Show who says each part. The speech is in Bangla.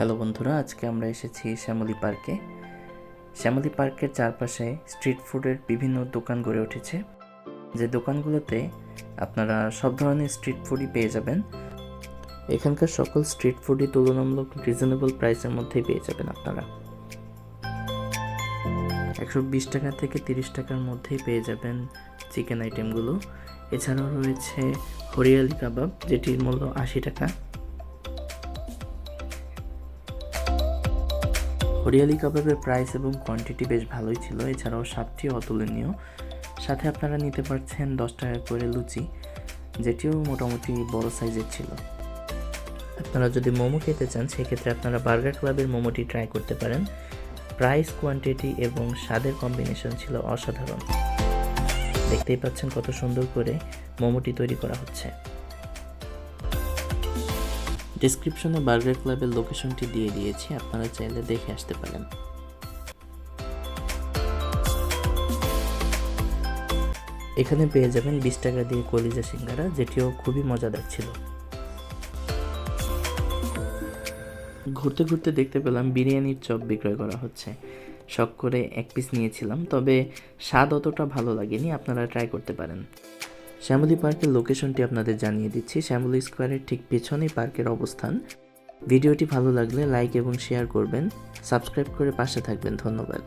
Speaker 1: হ্যালো বন্ধুরা, আজকে আমরা এসেছি শ্যামলী পার্কে। শ্যামলী পার্কের চারপাশে স্ট্রিট ফুডের বিভিন্ন দোকান গড়ে উঠেছে। যে দোকানগুলোতে আপনারা সব ধরনের স্ট্রিট ফুডই পেয়ে যাবেন। এখানকার সকল স্ট্রিট ফুডই তুলনামূলক রিজনেবল প্রাইসের মধ্যেই পেয়ে যাবেন আপনারা। একশো বিশ টাকা থেকে তিরিশ টাকার মধ্যেই পেয়ে যাবেন চিকেন আইটেমগুলো। এছাড়াও রয়েছে হরিয়ালি কাবাব, যেটির মূল্য আশি টাকা। হরিয়ালি কাবাবের প্রাইস এবং কোয়ান্টিটি বেশ ভালোই ছিল, এছাড়াও স্বাদটিও অতুলনীয়। সাথে আপনারা নিতে পারছেন দশ টাকা করে লুচি, যেটিও মোটামুটি বড় সাইজের ছিল। আপনারা যদি মোমো খেতে চান, সেক্ষেত্রে আপনারা বার্গার ক্লাবের মোমোটি ট্রাই করতে পারেন। প্রাইস কোয়ান্টিটি এবং স্বাদের কম্বিনেশন ছিল অসাধারণ। দেখতেই পাচ্ছেন কত সুন্দর করে মোমোটি তৈরি করা হচ্ছে। ডিসক্রিপশনে বার্গার ক্লাবের লোকেশনটি দিয়ে দিয়েছি, আপনারা চাইলে দেখে আসতে পারেন। এখানে পেয়ে যাবেন বিশ টাকা দিয়ে কলিজা সিঙ্গারা, যেটিও খুবই মজাদার ছিল। ঘুরতে ঘুরতে দেখতে পেলাম বিরিয়ানির চপ বিক্রয় করা হচ্ছে। শখ করে এক পিস নিয়েছিলাম, তবে স্বাদ অতটা ভালো লাগেনি, আপনারা ট্রাই করতে পারেন। শ্যামলী পার্কের লোকেশনটি আপনাদের জানিয়ে দিচ্ছি। শ্যামলি স্কোয়ারের ঠিক পেছনেই পার্কের অবস্থান। ভিডিওটি ভালো লাগলে লাইক এবং শেয়ার করবেন। সাবস্ক্রাইব করে পাশে থাকবেন। ধন্যবাদ।